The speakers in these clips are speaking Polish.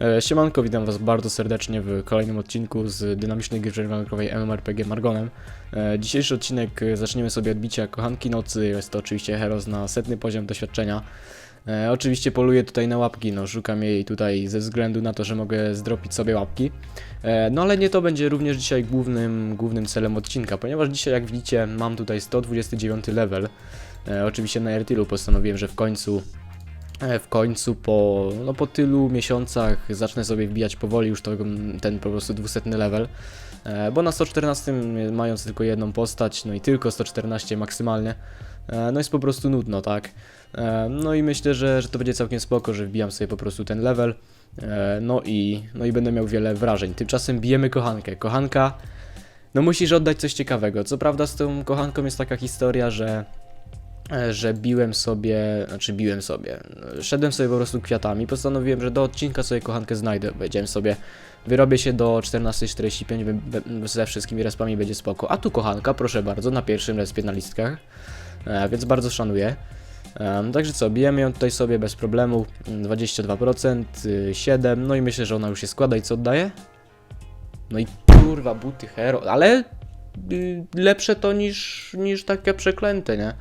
E, Siemanko, witam was bardzo serdecznie w kolejnym odcinku z dynamicznej gry przerwankowej MMORPG Margonem. E, Dzisiejszy odcinek e, zaczniemy sobie od bicia kochanki nocy, jest to oczywiście Heros na setny poziom doświadczenia. Oczywiście poluję tutaj na łapki, no szukam jej tutaj ze względu na to, że mogę zdropić sobie łapki. No ale nie to będzie również dzisiaj głównym, głównym celem odcinka, ponieważ dzisiaj jak widzicie mam tutaj 129 level. Oczywiście na Ertilu postanowiłem, że w końcu w końcu po, no po tylu miesiącach zacznę sobie wbijać powoli już to, ten po prostu 200 level. E, Bo na 114 mając tylko jedną postać, no i tylko 114 maksymalnie, e, no jest po prostu nudno, tak? E, No i myślę, że, że to będzie całkiem spoko, że wbijam sobie po prostu ten level. E, No i, no i będę miał wiele wrażeń. Tymczasem bijemy kochankę. Kochanka, no musisz oddać coś ciekawego. Co prawda z tą kochanką jest taka historia, że e, że biłem sobie, znaczy biłem sobie, e, szedłem sobie po prostu kwiatami, postanowiłem, że do odcinka sobie kochankę znajdę, powiedziałem sobie, wyrobię się do 14.45 wy- be- ze wszystkimi respami będzie spoko, a tu kochanka, proszę bardzo, na pierwszym respie na listkach, e, więc bardzo szanuję. Także co, bijemy ją tutaj sobie bez problemu, mm, 22%, y, 7, no i myślę, że ona już się składa i co oddaje? No i kurwa, buty hero, ale y, lepsze to niż, niż takie przeklęte, nie?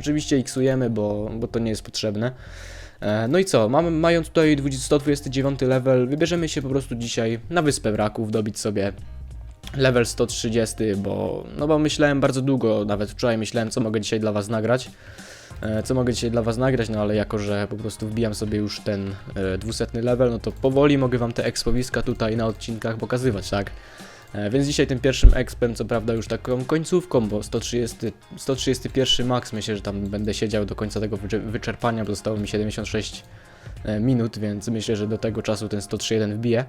Oczywiście xujemy, bo, bo to nie jest potrzebne. E, No i co, mamy, mając tutaj 20 129 level, wybierzemy się po prostu dzisiaj na Wyspę Wraków, dobić sobie level 130, bo, no bo myślałem bardzo długo, nawet wczoraj myślałem, co mogę dzisiaj dla Was nagrać. E, Co mogę dzisiaj dla Was nagrać, no ale jako, że po prostu wbijam sobie już ten e, 200 level, no to powoli mogę Wam te ekspowiska tutaj na odcinkach pokazywać, tak? E, Więc dzisiaj tym pierwszym expem, co prawda już taką końcówką, bo 130, 131 max myślę, że tam będę siedział do końca tego wycze- wyczerpania, bo zostało mi 76 e, minut, więc myślę, że do tego czasu ten 103.1 wbije.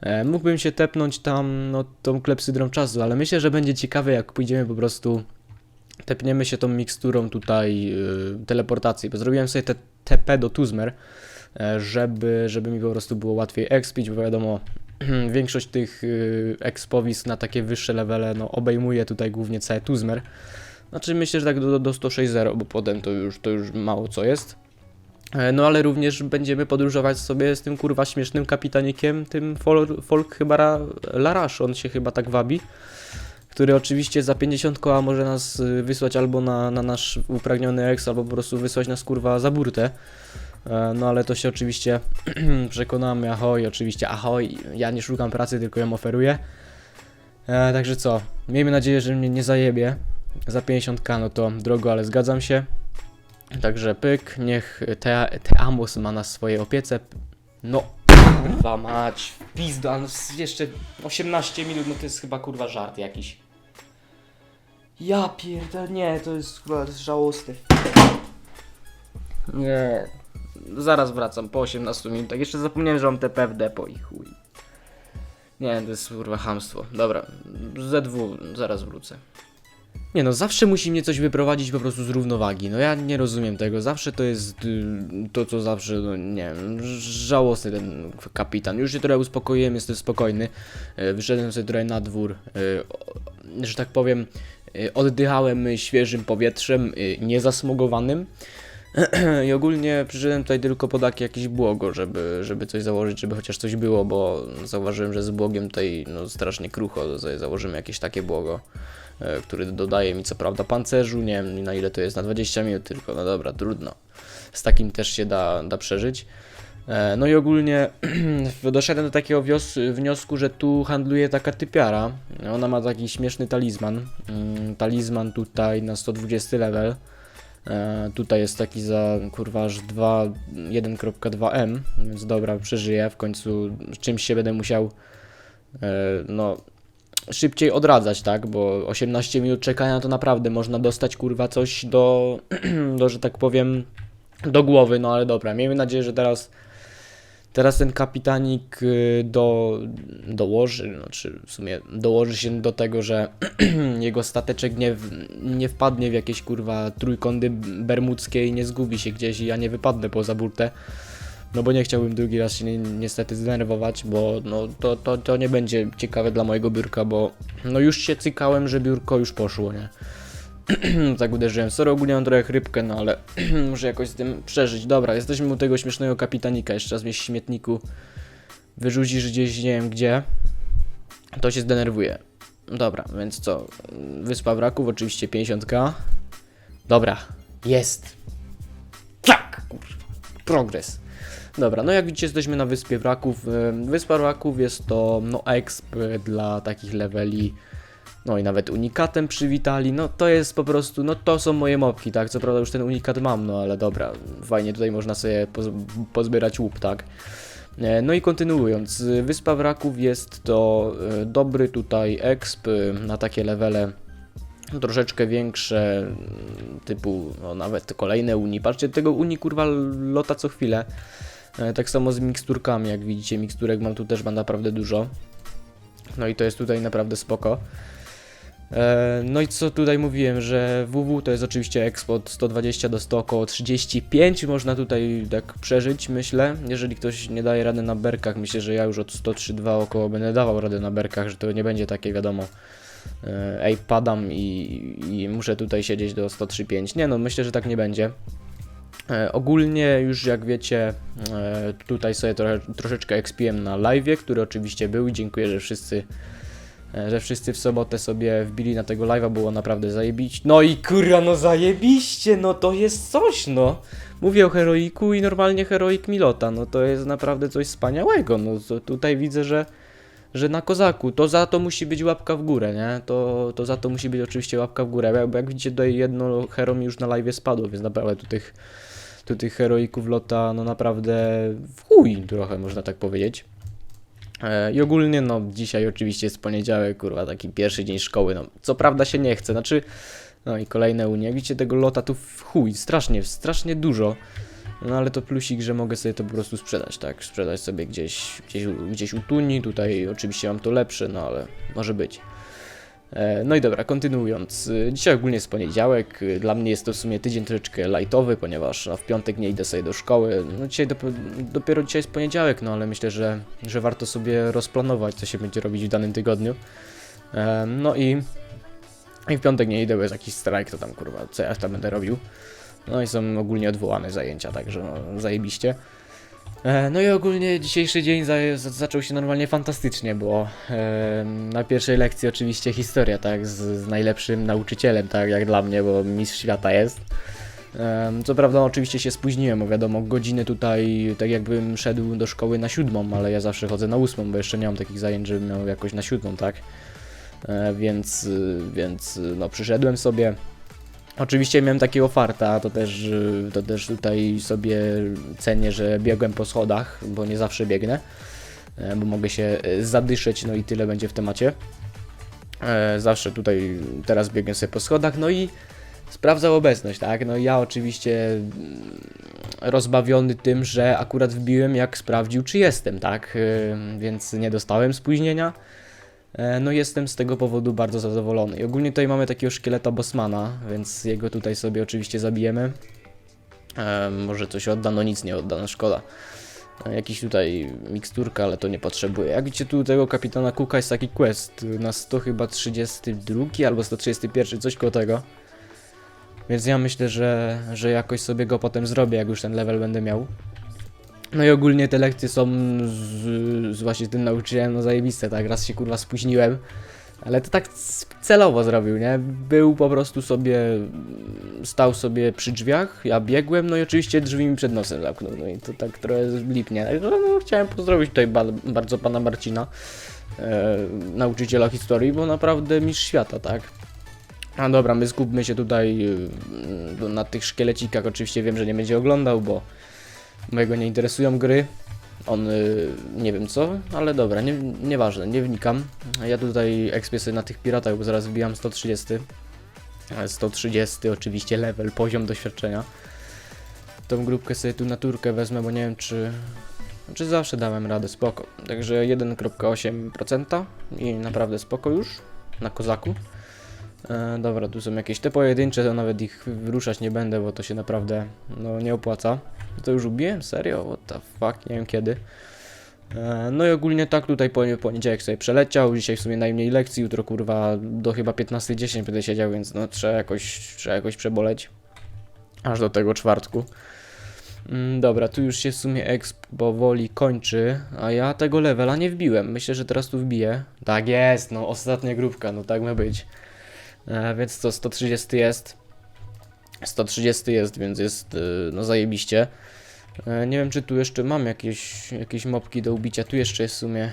E, Mógłbym się tepnąć tam, no, tą klepsydrą czasu, ale myślę, że będzie ciekawe, jak pójdziemy po prostu, tepniemy się tą miksturą tutaj y, teleportacji, bo zrobiłem sobie te TP do Tuzmer, żeby, żeby mi po prostu było łatwiej expić, bo wiadomo, większość tych y, expowisk na takie wyższe levele no, obejmuje tutaj głównie całe Tuzmer. Znaczy myślę, że tak do, do 106.0, bo potem to już, to już mało co jest. E, No ale również będziemy podróżować sobie z tym kurwa śmiesznym kapitanikiem, tym folk, chyba Ra- Larash, on się chyba tak wabi. Który oczywiście za 50 koła może nas y, wysłać albo na, na nasz upragniony ex, albo po prostu wysłać nas kurwa za burtę. E, No ale to się oczywiście przekonamy, ahoj, oczywiście ahoj, ja nie szukam pracy, tylko ją oferuję. E, także co, miejmy nadzieję, że mnie nie zajebie za 50k, no to drogo, ale zgadzam się. Także pyk, niech te, te Amos ma na swojej opiece. No, kurwa mać, pizda, no jeszcze 18 minut, no to jest chyba kurwa żart jakiś. Ja pierdolę, nie, to jest kurwa, żałosne. Nie, zaraz wracam po 18 minutach. Jeszcze zapomniałem, że mam TP w depo i chuj. Nie, to jest kurwa hamstwo. Dobra, ZW, zaraz wrócę. Nie no, zawsze musi mnie coś wyprowadzić po prostu z równowagi. No ja nie rozumiem tego. Zawsze to jest y, to, co zawsze, no nie wiem, żałosny ten kapitan. Już się trochę uspokoiłem, jestem spokojny. Y, Wyszedłem sobie trochę na dwór. o- Że tak powiem, y, oddychałem świeżym powietrzem, niezasmogowanym. I ogólnie przyszedłem tutaj tylko po takie jakieś błogo, żeby, żeby coś założyć, żeby chociaż coś było, bo zauważyłem, że z błogiem tutaj no, strasznie krucho, założymy jakieś takie błogo, e, który dodaje mi co prawda pancerzu, nie wiem na ile to jest, na 20 minut tylko, no dobra, trudno. Z takim też się da, da przeżyć. E, No i ogólnie doszedłem do takiego wniosku, że tu handluje taka typiara. Ona ma taki śmieszny talizman. Mm, Talizman tutaj na 120 level. E, tutaj jest taki za kurwa aż 2 1.2m, więc dobra, przeżyję. W końcu czymś się będę musiał e, no szybciej odradzać, tak? Bo 18 minut czekania to naprawdę można dostać kurwa coś do, do że tak powiem, do głowy, no ale dobra, miejmy nadzieję, że teraz teraz ten kapitanik y, do, dołoży, znaczy w sumie dołoży się do tego, że jego stateczek nie, nie wpadnie w jakieś kurwa trójkąty bermudzkie i nie zgubi się gdzieś i ja nie wypadnę poza burtę. No bo nie chciałbym drugi raz się ni niestety zdenerwować, bo no to, to, to nie będzie ciekawe dla mojego biurka, bo no już się cykałem, że biurko już poszło, nie? tak uderzyłem. Sorry, ogólnie mam trochę chrypkę, no ale muszę jakoś z tym przeżyć. Dobra, jesteśmy u tego śmiesznego kapitanika, jeszcze raz w śmietniku wyrzucisz gdzieś nie wiem gdzie, to się zdenerwuje. Dobra, więc co? Wyspa Wraków, oczywiście 50k. Dobra, jest. Tak. Progres. Dobra, no jak widzicie, jesteśmy na Wyspie Wraków. Wyspa Wraków jest to no exp dla takich leveli. No i nawet unikatem przywitali. No to jest po prostu, no to są moje mopki, tak? Co prawda już ten unikat mam, no ale dobra, fajnie tutaj można sobie poz pozbierać łup, tak? E, No i kontynuując, Wyspa Wraków jest to y, dobry tutaj exp y, na takie levele troszeczkę większe, mm, typu no, nawet kolejne uni. Patrzcie, tego uni kurwa lota co chwilę. E, Tak samo z miksturkami, jak widzicie, miksturek mam tu też mam naprawdę dużo. No i to jest tutaj naprawdę spoko. E, No i co tutaj mówiłem, że WW to jest oczywiście od 120 do 100, około 35 można tutaj tak przeżyć, myślę. Jeżeli ktoś nie daje rady na berkach, myślę, że ja już od 103.2 około będę dawał radę na berkach, że to nie będzie takie wiadomo. e, Ej, padam i, i muszę tutaj siedzieć do 103.5. Nie no, myślę, że tak nie będzie. E, ogólnie już jak wiecie, tutaj sobie trochę, troszeczkę expiłem na live'ie, który oczywiście był i dziękuję, że wszyscy że wszyscy w sobotę sobie wbili na tego live'a, było naprawdę zajebić. No i kurwa, no zajebiście, no to jest coś, no. Mówię o heroiku i normalnie heroik Milota, no to jest naprawdę coś wspaniałego, no tutaj widzę, że że na kozaku, to za to musi być łapka w górę, nie? To, to za to musi być oczywiście łapka w górę, bo jak widzicie tutaj jedno hero mi już na live spadło, więc naprawdę tu tych, tu tych heroików lota, no naprawdę w chuj trochę, można tak powiedzieć. E, I ogólnie, no, dzisiaj oczywiście jest poniedziałek, kurwa, taki pierwszy dzień szkoły, no, co prawda się nie chce, znaczy, no i kolejne unie, jak widzicie tego lota tu w chuj, strasznie, strasznie dużo, no ale to plusik, że mogę sobie to po prostu sprzedać, tak, sprzedać sobie gdzieś, gdzieś, gdzieś u Tuni, tutaj oczywiście mam to lepsze, no ale może być. E, No i dobra, kontynuując. y, Dzisiaj ogólnie jest poniedziałek. y, Dla mnie jest to w sumie tydzień troszeczkę lightowy, ponieważ no, w piątek nie idę sobie do szkoły. No dzisiaj dop- dopiero dzisiaj jest poniedziałek, no ale myślę, że, że warto sobie rozplanować, co się będzie robić w danym tygodniu. E, No i, i w piątek nie idę, bo jest jakiś strajk, to tam kurwa, co ja tam będę robił. No i są ogólnie odwołane zajęcia, także no, zajebiście. E, No i ogólnie dzisiejszy dzień za, za, zaczął się normalnie fantastycznie, bo e, na pierwszej lekcji oczywiście historia, tak, z, z najlepszym nauczycielem, tak, jak dla mnie, bo mistrz świata jest. Em, Co prawda oczywiście się spóźniłem, bo wiadomo, godziny tutaj tak jakbym szedł do szkoły na siódmą, ale ja zawsze chodzę na ósmą, bo jeszcze nie mam takich zajęć, żebym miał jakoś na siódmą, tak. E, Więc, więc no przyszedłem sobie. Oczywiście miałem takiego farta, to też, to też tutaj sobie cenię, że biegłem po schodach, bo nie zawsze biegnę, e, bo mogę się e, zadyszeć, no i tyle będzie w temacie. E, Zawsze tutaj teraz biegłem sobie po schodach, no i sprawdzał obecność, tak? No i ja oczywiście mm, rozbawiony tym, że akurat wbiłem jak sprawdził czy jestem, tak? Więc nie dostałem spóźnienia. E, No jestem z tego powodu bardzo zadowolony. I ogólnie tutaj mamy takiego szkieleta Bosmana, więc jego tutaj sobie oczywiście zabijemy. E, może coś odda, no nic nie odda, no szkoda. E, Jakiś tutaj miksturka, ale to nie potrzebuję. Jak widzicie tu tego kapitana Cooka jest taki quest na 100 chyba 32 albo 131, coś koło tego. Więc ja myślę, że, że jakoś sobie go potem zrobię, jak już ten level będę miał. No i ogólnie te lekcje są z, z właśnie tym nauczycielem no zajebiste, tak? Raz się kurwa spóźniłem, ale to tak celowo zrobił, nie? Był po prostu sobie, stał sobie przy drzwiach, ja biegłem, no i oczywiście drzwi mi przed nosem zamknął, no i to tak trochę lipnie. Także no, chciałem pozdrowić tutaj ba bardzo pana Marcina, e, nauczyciela historii, bo naprawdę mistrz świata, tak? A dobra, my skupmy się tutaj y, na tych szkielecikach, oczywiście wiem, że nie będzie oglądał, bo Mojego nie interesują gry. On y, nie wiem co, ale dobra, nie, nieważne, nie wnikam. Ja tutaj ekspię sobie na tych piratach, bo zaraz wbijam 130. E, 130 oczywiście level, poziom doświadczenia. Tą grupkę sobie tu na turkę wezmę, bo nie wiem czy... Czy zawsze dałem radę, spoko. Także 1.8% i naprawdę spoko już, na kozaku. E, dobra, tu są jakieś te pojedyncze, to nawet ich wyruszać nie będę, bo to się naprawdę no, nie opłaca. To już ubiłem? Serio? What the fuck? Nie wiem kiedy. E, No i ogólnie tak tutaj poni- poniedziałek sobie przeleciał, dzisiaj w sumie najmniej lekcji, jutro kurwa do chyba 15.10 będę siedział, więc no trzeba jakoś, trzeba jakoś przeboleć. Aż do tego czwartku. Mm, dobra, tu już się w sumie exp powoli kończy, a ja tego levela nie wbiłem. Myślę, że teraz tu wbiję. Tak jest, no ostatnia grupka, no tak ma być. E, więc to 130 jest. 130 jest, więc jest y, no zajebiście. E, Nie wiem, czy tu jeszcze mam jakieś, jakieś mopki do ubicia. Tu jeszcze jest w sumie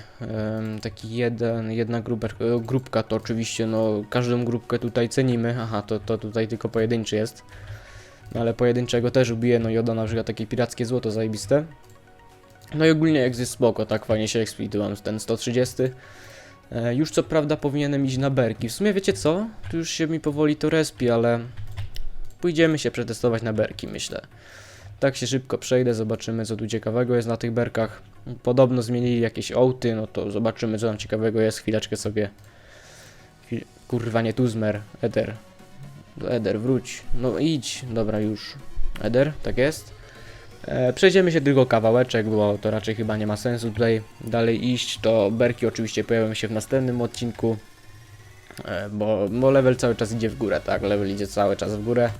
taki jeden, jedna gruber, e, grupka. To oczywiście, no, każdą grupkę tutaj cenimy. Aha, to, to tutaj tylko pojedynczy jest. No, ale pojedynczego też ubiję. No, Joda na przykład takie pirackie złoto zajebiste. No i ogólnie jak jest spoko, tak fajnie się eksplituję ten 130. E, już co prawda powinienem iść na berki. W sumie wiecie co? Tu już się mi powoli to respi, ale pójdziemy się przetestować na berki, myślę. Tak się szybko przejdę, zobaczymy co tu ciekawego jest na tych berkach. Podobno zmienili jakieś ołty, no to zobaczymy co tam ciekawego jest. Chwileczkę sobie. Kurwa, nie Tuzmer, Eder. Eder, wróć. No idź, dobra już. Eder, tak jest. E, przejdziemy się tylko kawałeczek, bo to raczej chyba nie ma sensu tutaj dalej iść. To berki oczywiście pojawią się w następnym odcinku. E, bo, bo level cały czas idzie w górę, tak? Level idzie cały czas w górę.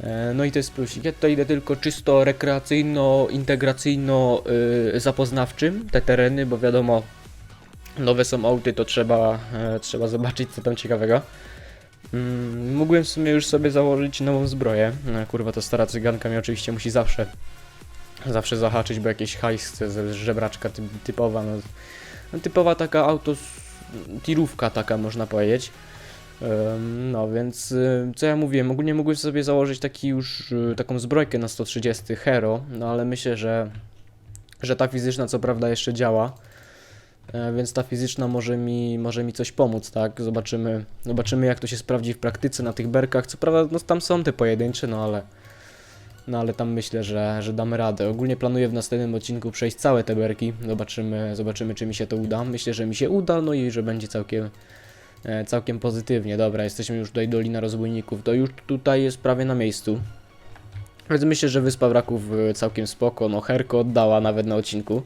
E, No i to jest plusik. Ja tutaj idę tylko czysto rekreacyjno-integracyjno-zapoznawczym te tereny, bo wiadomo, nowe są auty, to trzeba, trzeba zobaczyć co tam ciekawego. Mm, Mógłbym w sumie już sobie założyć nową zbroję. No, kurwa, to stara cyganka mnie oczywiście musi zawsze zawsze zahaczyć, bo jakieś hajs chce żebraczka ty, typowa, no, no typowa taka auto, tirówka taka można powiedzieć. No więc y, co ja mówiłem, ogólnie mógłbym sobie założyć taki już y, taką zbrojkę na 130 Hero, no ale myślę, że, że ta fizyczna co prawda jeszcze działa, więc ta fizyczna może mi, może mi coś pomóc, tak? Zobaczymy, zobaczymy jak to się sprawdzi w praktyce na tych berkach. Co prawda no, tam są te pojedyncze, no ale no ale tam myślę, że, że damy radę. Ogólnie planuję w następnym odcinku przejść całe te berki. Zobaczymy, zobaczymy czy mi się to uda. Myślę, że mi się uda, no i że będzie całkiem e, całkiem pozytywnie. Dobra, jesteśmy już tutaj Dolina Rozbójników. To już tutaj jest prawie na miejscu. Więc myślę, że Wyspa Wraków e, całkiem spoko. No Herko oddała nawet na odcinku.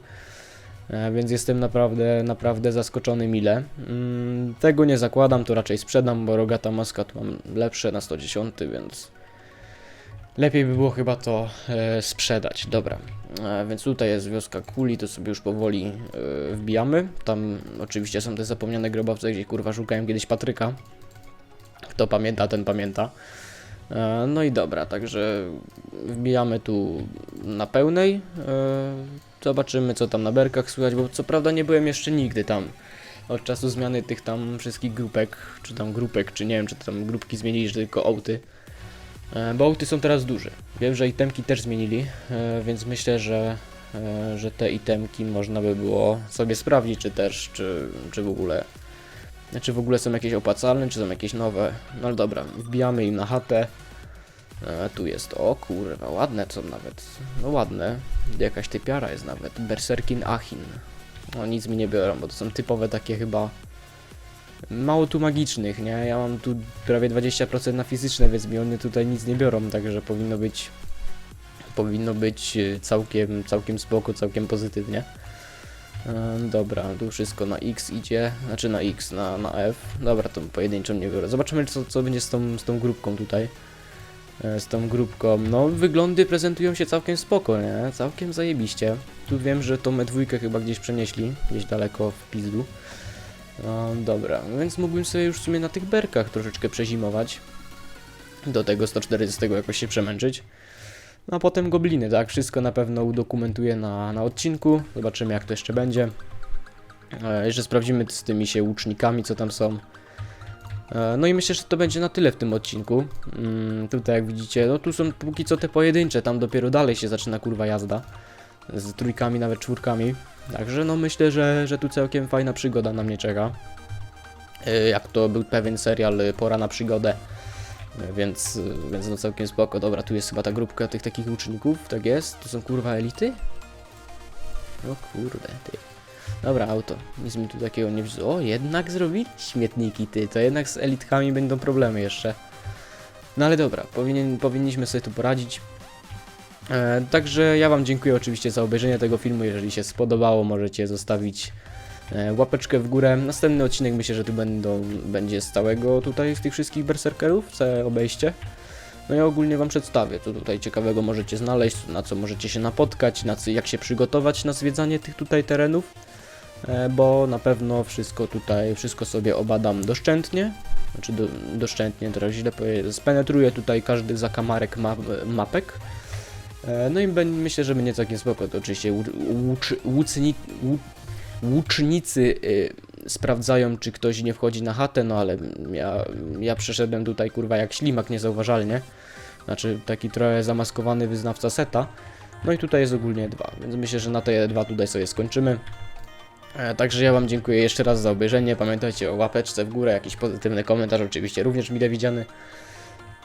E, Więc jestem naprawdę, naprawdę zaskoczony mile. Mm, Tego nie zakładam, to raczej sprzedam, bo rogata maska tu mam lepsze na 110, więc lepiej by było chyba to e, sprzedać. Dobra, e, więc tutaj jest wioska Kuli, to sobie już powoli wbijamy. Tam oczywiście są te zapomniane grobowce, gdzie kurwa szukałem kiedyś Patryka. Kto pamięta, ten pamięta. No i dobra, także wbijamy tu na pełnej. Zobaczymy co tam na berkach słychać, bo co prawda nie byłem jeszcze nigdy tam. Od czasu zmiany tych tam wszystkich grupek, czy tam grupek, czy nie wiem, czy tam grupki zmienili, czy tylko ołty. E, Bo ołty są teraz duże. Wiem, że itemki też zmienili, e, więc myślę, że, e, że te itemki można by było sobie sprawdzić, czy też, czy, czy w ogóle czy w ogóle są jakieś opłacalne, czy są jakieś nowe. No dobra, wbijamy im na chatę. E, tu jest, o kurwa, ładne są nawet. No ładne. Jakaś typiara jest nawet. Berserkin Achin. No nic mi nie biorą, bo to są typowe takie chyba... Mało tu magicznych, nie? Ja mam tu prawie 20% na fizyczne, więc mi one tutaj nic nie biorą, także powinno być... Powinno być e, całkiem, całkiem spoko, całkiem pozytywnie. E, Dobra, tu wszystko na X idzie, znaczy na X, na, na F. Dobra, to pojedynczą nie biorę. Zobaczymy, co, co będzie z tą, z tą grupką tutaj. E, Z tą grupką. No, wyglądy prezentują się całkiem spoko, nie? Całkiem zajebiście. Tu wiem, że tą E2 chyba gdzieś przenieśli, gdzieś daleko w pizdu. No, dobra, więc mógłbym sobie już w sumie na tych berkach troszeczkę przezimować. Do tego 140 jakoś się przemęczyć. No a potem gobliny, tak? Wszystko na pewno udokumentuję na, na odcinku. Zobaczymy jak to jeszcze będzie. E, jeszcze sprawdzimy z tymi się łucznikami, co tam są. E, no i myślę, że to będzie na tyle w tym odcinku. Mm, tutaj jak widzicie, no tu są póki co te pojedyncze, tam dopiero dalej się zaczyna kurwa jazda. Z trójkami, nawet czwórkami. Także no myślę, że, że tu całkiem fajna przygoda na mnie czeka. E, jak to był pewien serial e, Pora na przygodę. Więc, więc no całkiem spoko. Dobra, tu jest chyba ta grupka tych takich uczniów, tak jest? To są kurwa elity? O kurde, ty. Dobra, auto. Nic mi tu takiego nie wzięło. O, jednak zrobili śmietniki, ty. To jednak z elitkami będą problemy jeszcze. No ale dobra, powinien, powinniśmy sobie tu poradzić. E, także ja Wam dziękuję oczywiście za obejrzenie tego filmu. Jeżeli się spodobało, możecie zostawić e, łapeczkę w górę. Następny odcinek myślę, że tu będą, będzie stałego tutaj z tych wszystkich berserkerów, całe obejście. No i ogólnie Wam przedstawię, co tutaj ciekawego możecie znaleźć, na co możecie się napotkać, na co, jak się przygotować na zwiedzanie tych tutaj terenów, bo na pewno wszystko tutaj, wszystko sobie obadam doszczętnie, znaczy do, doszczętnie, teraz źle powiedzieć, spenetruję tutaj każdy zakamarek ma, mapek, e, no i myślę, że będzie całkiem spoko, to oczywiście łucznicy y, sprawdzają, czy ktoś nie wchodzi na chatę, no ale ja, ja przeszedłem tutaj kurwa jak ślimak niezauważalnie. Znaczy taki trochę zamaskowany wyznawca seta. No i tutaj jest ogólnie dwa, więc myślę, że na te dwa tutaj sobie skończymy. E, Także ja Wam dziękuję jeszcze raz za obejrzenie. Pamiętajcie o łapeczce w górę, jakiś pozytywny komentarz, oczywiście również mile widziany.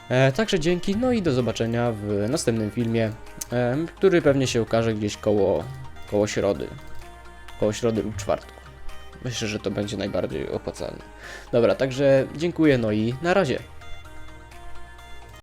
E, także dzięki, no i do zobaczenia w następnym filmie, e, który pewnie się ukaże gdzieś koło, koło środy. Koło środy lub czwartku. Myślę, że to będzie najbardziej opłacalne. Dobra, także dziękuję, no i na razie.